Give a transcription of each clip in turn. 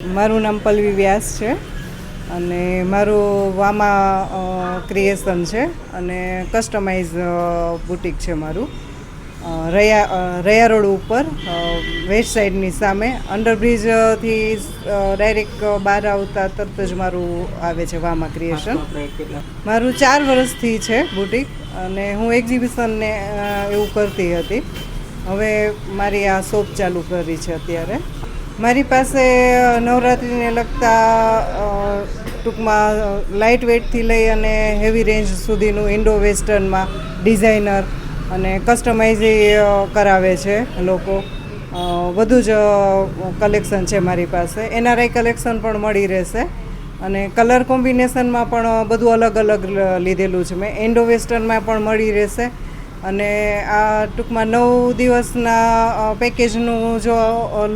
મારું નામ પલ્લવી વ્યાસ છે અને મારું વામા ક્રિએશન છે અને કસ્ટમાઇઝ બુટિક છે મારું. રયા રયા રોડ ઉપર વેસ્ટ સાઈડની સામે અંડરબ્રિજથી ડાયરેક્ટ બહાર આવતા તરત જ મારું આવે છે વામા ક્રિએશન મારું ચાર વર્ષથી છે બુટિક અને હું એક્ઝિબિશનને એવું કરતી હતી. હવે મારી આ શોપ ચાલુ કરી છે અત્યારે. મારી પાસે નવરાત્રિને લગતા ટૂંકમાં લાઇટ વેઇટથી લઈ અને હેવી રેન્જ સુધીનું ઇન્ડો વેસ્ટર્નમાં ડિઝાઇનર અને કસ્ટમાઇઝ કરાવે છે લોકો. વધુ જ કલેક્શન છે મારી પાસે. એનઆરઆઈ કલેક્શન પણ મળી રહેશે. અને કલર કોમ્બિનેશનમાં પણ બધું અલગ અલગ લીધેલું છે. મેં ઇન્ડો વેસ્ટર્નમાં પણ મળી રહેશે. અને આ ટૂંકમાં નવ દિવસના પેકેજનું જો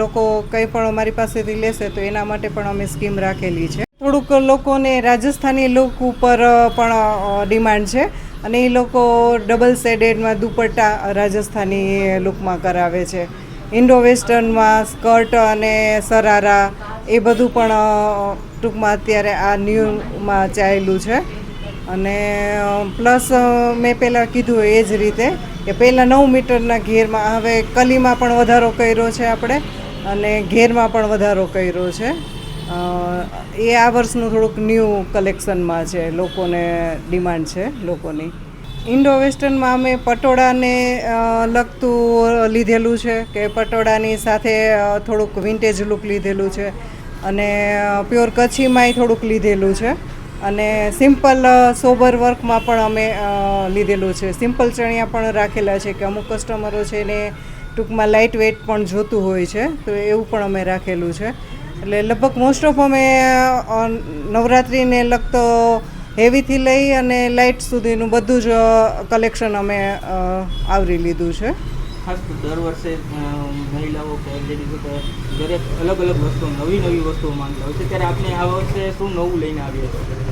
લોકો કંઈ પણ અમારી પાસેથી લેશે, તો એના માટે પણ અમે સ્કીમ રાખેલી છે. થોડુંક લોકોને રાજસ્થાની લુક ઉપર પણ ડિમાન્ડ છે. અને એ લોકો ડબલ સેડેડમાં દુપટ્ટા રાજસ્થાની લુકમાં કરાવે છે. ઇન્ડો વેસ્ટર્નમાં સ્કર્ટ અને સરારા એ બધું પણ ટૂંકમાં અત્યારે આ ન્યૂમાં ચાલેલું છે. અને પ્લસ મેં પહેલાં કીધું એ જ રીતે કે પહેલાં નવ મીટરના ઘેરમાં, હવે કલીમાં પણ વધારો કર્યો છે આપણે અને ઘેરમાં પણ વધારો કર્યો છે. એ આ વર્ષનું થોડુંક ન્યૂ કલેક્શનમાં છે, લોકોને ડિમાન્ડ છે, લોકોની. ઇન્ડો વેસ્ટર્નમાં અમે પટોળાને લગતું લીધેલું છે કે પટોળાની સાથે થોડુંક વિન્ટેજ લુક લીધેલું છે અને પ્યોર કચ્છીમાંય થોડુંક લીધેલું છે. અને સિમ્પલ સોબર વર્કમાં પણ અમે લીધેલું છે. સિમ્પલ ચણિયા પણ રાખેલા છે કે અમુક કસ્ટમરો છે એને ટૂંકમાં લાઇટ વેટ પણ જોતું હોય છે, તો એવું પણ અમે રાખેલું છે. એટલે લગભગ મોસ્ટ ઓફ અમે નવરાત્રિને લગતો હેવીથી લઈ અને લાઇટ સુધીનું બધું જ કલેક્શન અમે આવરી લીધું છે. ખાસ દર વર્ષે મહિલાઓ કે લેડીઝો દરેક અલગ અલગ વસ્તુઓ, નવી નવી વસ્તુઓ માંગતા હોય છે. ત્યારે આપણે આ વર્ષે શું નવું લઈને આવીએ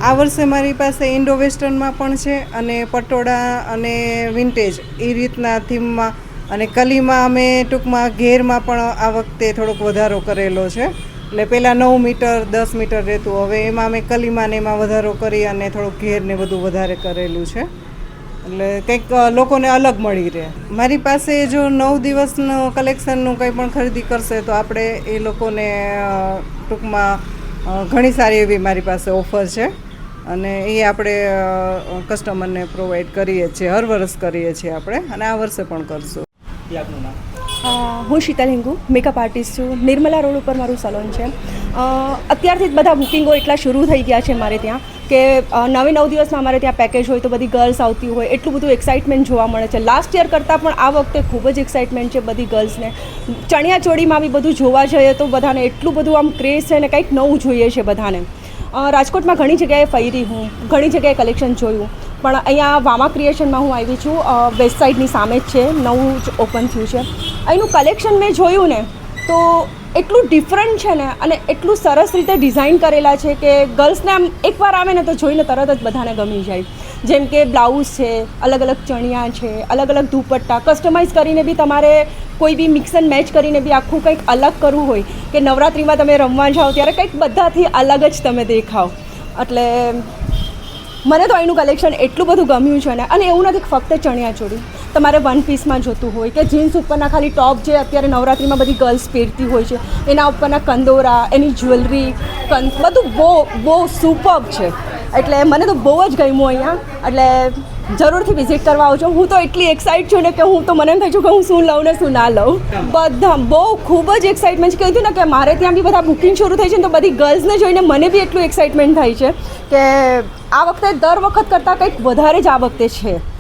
આ વર્ષે મારી પાસે ઇન્ડો વેસ્ટર્નમાં પણ છે અને પટોળા અને વિન્ટેજ એ રીતના થીમમાં અને કલીમાં અમે ટૂંકમાં ઘેરમાં પણ આ વખતે થોડોક વધારો કરેલો છે. એટલે પહેલાં નવ મીટર, દસ મીટર રહેતું. હવે એમાં અમે કલીમાં ને એમાં વધારો કરી અને થોડુંક ઘેર ને બધું વધારે કરેલું છે. એટલે કંઈક લોકોને અલગ મળી રહે. મારી પાસે જો નવ દિવસનું કલેક્શનનું કંઈ પણ ખરીદી કરશે તો આપણે એ લોકોને ટૂંકમાં ઘણી સારી એવી મારી પાસે ઓફર છે. અને એ આપણે કસ્ટમરને પ્રોવાઈડ કરીએ છીએ હર વર્ષ કરીએ છીએ આપણે અને આ વર્ષે પણ કરશું. એ આપનું નામ હું શીતલ હિંગુ મેકઅપ આર્ટિસ્ટ છું. નિર્મલા રોડ ઉપર મારું સલોન છે. અત્યારથી જ બધા બુકિંગો એટલા શરૂ થઈ ગયા છે મારે ત્યાં. કે નવે નવ દિવસમાં અમારે ત્યાં પેકેજ હોય તો બધી ગર્લ્સ આવતી હોય. એટલું બધું એક્સાઇટમેન્ટ જોવા મળે છે. લાસ્ટ યર કરતાં પણ આ વખતે ખૂબ જ એક્સાઇટમેન્ટ છે બધી ગર્લ્સને ચણિયાચોળીમાં બી બધું જોવા જઈએ તો બધાને એટલું બધું આમ ક્રેઝ છે ને કંઈક નવું જોઈએ છે બધાને. રાજકોટમાં ઘણી જગ્યાએ ફરી હું, ઘણી જગ્યાએ કલેક્શન જોયું. પણ અહીંયા વામા ક્રિએશનમાં હું આવી છું. વેસ્ટ સાઇડની સામે જ છે. નવું જ ઓપન થયું છે. અહીંનું કલેક્શન મેં જોયું ને, તો એટલું ડિફરન્ટ છે ને, અને એટલું સરસ રીતે ડિઝાઇન કરેલા છે કે ગર્લ્સને આમ એકવાર આવે ને તો જોઈને તરત જ બધાને ગમી જાય. જેમ કે બ્લાઉઝ છે અલગ અલગ ચણિયા છે અલગ અલગ દુપટ્ટા. કસ્ટમાઇઝ કરીને બી તમારે કોઈ બી મિક્સ એન્ડ મેચ કરીને બી આખું કંઈક અલગ કરવું હોય કે નવરાત્રિમાં તમે રમવા જાઓ ત્યારે કંઈક બધાથી અલગ જ તમે દેખાવ. એટલે મને તો એનું કલેક્શન એટલું બધું ગમ્યું છે ને, અને એવું નથી ફક્ત ચણિયા ચોળી. તમારે વન પીસમાં જોતું હોય કે જીન્સ ઉપરના ખાલી ટોપ જે અત્યારે નવરાત્રિમાં બધી ગર્લ્સ પહેરતી હોય છે, એના ઉપરના કંદોરા, એની જ્વેલરી બધું બહુ બહુ સુપર્બ છે. એટલે મને તો બહુ જ ગમ્યું અહીંયા. એટલે જરૂરથી વિઝિટ કરવા આવજો. હું તો એટલી એક્સાઇટ છું ને કે હું તો મને એમ થાય છું કે હું શું લઉં ને શું ના લઉં. બધા બહુ, ખૂબ જ એક્સાઇટમેન્ટ છે. કહ્યું ને કે મારે ત્યાં બી બધા બુકિંગ શરૂ થઈ છે ને તો બધી ગર્લ્સને જોઈને મને બી એટલું એક્સાઇટમેન્ટ થાય છે કે આ વખતે દર વખત કરતાં કંઈક વધારે જ આ વખતે છે.